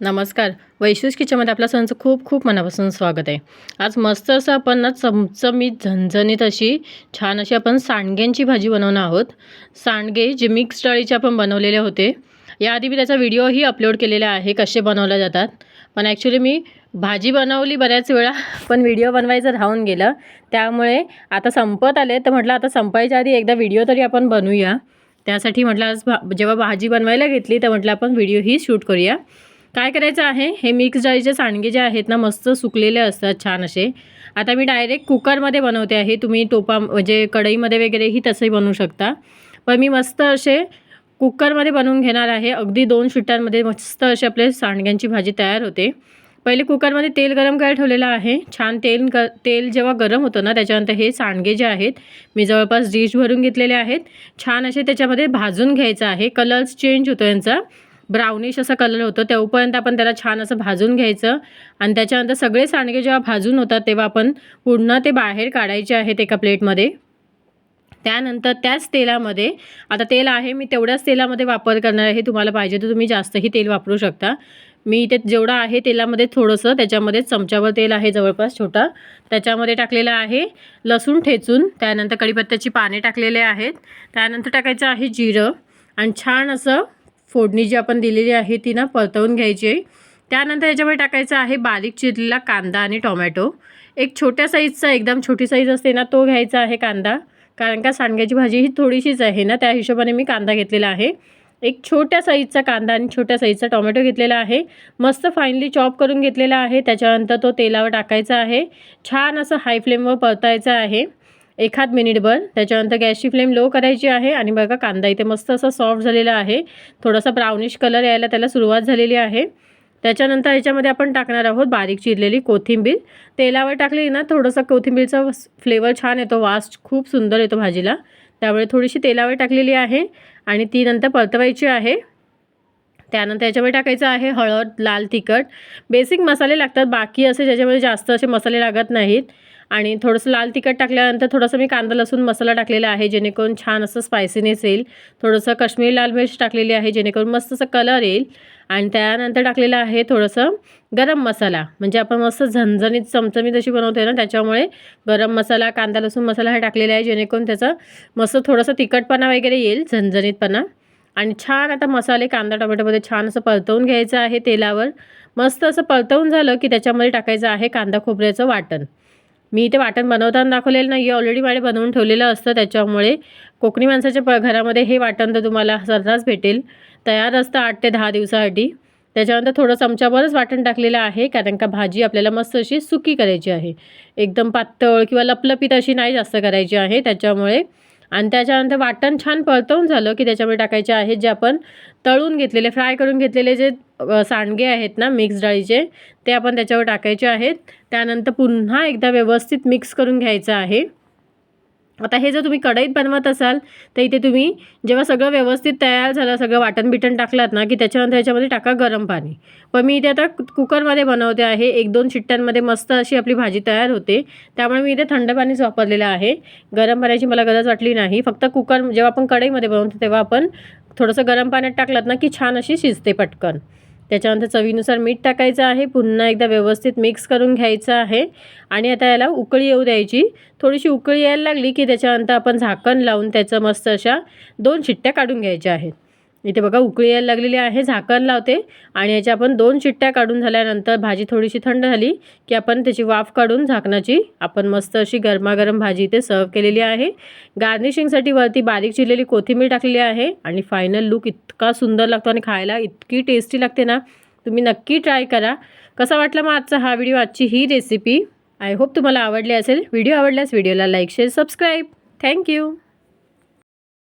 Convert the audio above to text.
नमस्कार. वैशिष्ट किचनमध्ये आपल्या सणचं खूप खूप मनापासून स्वागत आहे. आज मस्त असं आपण ना चमचमीत झणझणीत अशी छान अशी आपण सांडग्यांची भाजी बनवणार आहोत. सांडगे जे मिक्स डाळीचे आपण बनवलेले होते. याआधी मी त्याचा व्हिडिओही अपलोड केलेला आहे कसे बनवले जातात. पण ॲक्च्युली मी भाजी बनवली बऱ्याच वेळा पण व्हिडिओ बनवायचं राहून गेलं. त्यामुळे आता संपत आले. तर म्हटलं आता संपायच्या आधी एकदा व्हिडिओ तरी आपण बनवूया. त्यासाठी म्हटलं आज भा जेव्हा भाजी बनवायला घेतली तर म्हटलं आपण व्हिडिओही शूट करूया. काय करायचं आहे? हे मिक्स डाळीचे सांडगे जे आहेत ना मस्त सुकलेले असतात छान असे. आता मी डायरेक्ट कुकरमध्ये बनवते आहे. तुम्ही टोपा म्हणजे कढईमध्ये वगैरेही तसंही बनवू शकता. पण मी मस्त असे कुकरमध्ये बनवून घेणार आहे. अगदी दोन शिट्ट्यांमध्ये मस्त असे आपले सांडग्यांची भाजी तयार होते. पहिले कुकरमध्ये तेल गरम करायला ठेवलेलं आहे. छान तेल ग तेल जेव्हा गरम होतं ना त्याच्यानंतर हे सांडगे जे आहेत मी जवळपास डिश भरून घेतलेले आहेत. छान असे त्याच्यामध्ये भाजून घ्यायचं आहे. कलर्स चेंज होतो यांचा. ब्राउनिश असा कलर होतो. तेव्हापर्यंत आपण त्याला छान असं भाजून घ्यायचं. आणि त्याच्यानंतर सगळे सांडगे जेव्हा भाजून होतात तेव्हा आपण पूर्ण ते बाहेर काढायचे आहेत एका प्लेटमध्ये. त्यानंतर त्याच तेलामध्ये आता तेल आहे मी तेवढ्याच तेलामध्ये वापर करणार आहे तुम्हाला पाहिजे तर तुम्ही जास्तही तेल वापरू शकता. मी इथे जेवढं आहे तेलामध्ये थोडंसं त्याच्यामध्ये चमच्यावर तेल आहे जवळपास छोटा. त्याच्यामध्ये टाकलेलं आहे लसूण ठेचून त्यानंतर कढीपत्त्याची पाने टाकलेले आहेत. त्यानंतर टाकायचं आहे जिरं. आणि छान असं फोडणी जी आपण दिलेली आहे ती ना परतवून घ्यायची आहे. त्यानंतर याच्यामध्ये टाकायचं आहे बारीक चिरलेला कांदा आणि टोमॅटो. एक छोट्या साईजचा एकदम छोटी साईज असते ना तो घ्यायचा आहे कांदा. कारण का सांडग्याची भाजी ही थोडीशीच आहे ना त्या हिशोबाने मी कांदा घेतलेला आहे. एक छोट्या साईजचा कांदा आणि छोट्या साईजचा टोमॅटो घेतलेला आहे. मस्त फाईनली चॉप करून घेतलेला आहे. त्याच्यानंतर तो तेलावर टाकायचा आहे. छान असं हाय फ्लेमवर परतायचं आहे. एखाद मिनिटभर त्याच्यानंतर गॅसची फ्लेम लो करायची आहे आणि बघा कांदा इथे मस्त असा सॉफ्ट झालेला आहे. थोडासा ब्राउनिश कलर यायला त्याला सुरुवात झालेली आहे. त्याच्यानंतर याच्यामध्ये आपण टाकणार आहोत बारीक चिरलेली कोथिंबीर. तेलावर टाकली ना थोडंसं कोथिंबीरचा फ्लेवर छान येतो वास खूप सुंदर येतो भाजीला. त्यामुळे थोडीशी तेलावर टाकलेली आहे आणि ती नंतर परतवायची आहे. त्यानंतर याच्यामध्ये टाकायचं आहे हळद लाल तिखट. बेसिक मसाले लागतात बाकी असे ज्याच्यामध्ये जास्त असे मसाले लागत नाहीत. आणि थोडंसं लाल तिखट टाकल्यानंतर थोडंसं मी कांदा लसूण मसाला टाकलेला आहे जेणेकरून छान असं स्पायसीनेस येईल. थोडंसं काश्मीरी लाल मिर्च टाकलेली आहे जेणेकरून मस्त असं कलर येईल. आणि त्यानंतर टाकलेलं आहे थोडंसं गरम मसाला. म्हणजे आपण मस्त झणझणीत चमचमीत अशी बनवतो ना त्याच्यामुळे गरम मसाला कांदा लसूण मसाला हा टाकलेला आहे जेणेकरून त्याचं मस्त थोडंसं तिखटपणा वगैरे येईल झणझणीतपणा. आणि छान आता मसाले कांदा टोमॅटोमध्ये छान असं परतवून घ्यायचं आहे तेलावर. मस्त असं परतवून झालं की त्याच्यामध्ये टाकायचं आहे कांदा खोबऱ्याचं वाटण. मी इथे वाटण बनवताना दाखवलेलं नाही ऑलरेडी माझे बनवून ठेवलेलं असतं त्याच्यामुळे. कोकणी माणसाच्या प घरामध्ये हे वाटण तर तुम्हाला सर्रास भेटेल. तयार असतं आठ ते दहा दिवसासाठी. त्याच्यानंतर थोडं चमच्यावरच वाटण टाकलेलं आहे कारण का भाजी आपल्याला मस्त अशी सुकी करायची आहे. एकदम पातळ किंवा लपलपीत अशी नाही जास्त करायची आहे त्याच्यामुळे. आणि त्याच्यानंतर वाटण छान परतवून झालं की त्याच्यामध्ये टाकायचे आहेत जे आपण तळून घेतलेले फ्राय करून घेतलेले जे सांडगे आहेत ना मिक्स डाळीचे ते आपण त्याच्यावर टाकायचे आहेत. त्यानंतर पुन्हा एकदा व्यवस्थित मिक्स करून घ्यायचं आहे. आता हे जर तुम्ही कढईत बनवत असाल तर इथे तुम्ही जेव्हा सगळं व्यवस्थित तयार झालं सगळं वाटण बिटण टाकलात ना की त्याच्यानंतर ह्याच्यामध्ये टाका गरम पाणी. पण मी इथे आता कुकरमध्ये बनवते आहे एक दोन शिट्ट्यांमध्ये मस्त अशी आपली भाजी तयार होते. त्यामुळे मी इथे थंड पाणीच वापरलेलं आहे. गरम पाण्याची मला गरज वाटली नाही. फक्त कुकर जेव्हा आपण कढईमध्ये बनवतो तेव्हा आपण थोडंसं गरम पाण्यात टाकलात ना की छान अशी शिजते पटकन. त्याच्यानंतर चवीनुसार मीठ टाकायचं आहे. पुन्हा एकदा व्यवस्थित मिक्स करून घ्यायचं आहे. आणि आता याला उकळी येऊ द्यायची. थोडीशी उकळी यायला लागली की त्याच्यानंतर आपण झाकण लावून त्याचं मस्त अशा दोन शिट्ट्या काढून घ्यायच्या आहेत. इथे बघा उकळी यायला लागलेली आहे झाकण लावते. आणि याच्या आपण दोन चिट्ट्या काढून झाल्यानंतर भाजी थोडीशी थंड झाली की आपण त्याची वाफ काढून झाकणाची आपण मस्त अशी गरमागरम भाजी इथे सर्व केलेली आहे. गार्निशिंगसाठी वरती बारीक चिरलेली कोथिंबीर टाकलेली आहे आणि फायनल लुक इतका सुंदर लागतो आणि खायला इतकी टेस्टी लागते ना. तुम्ही नक्की ट्राय करा. कसा वाटला मग आजचा हा व्हिडिओ आजची ही रेसिपी आय होप तुम्हाला आवडली असेल. व्हिडिओ आवडल्यास व्हिडिओला लाईक शेअर सबस्क्राईब थँक्यू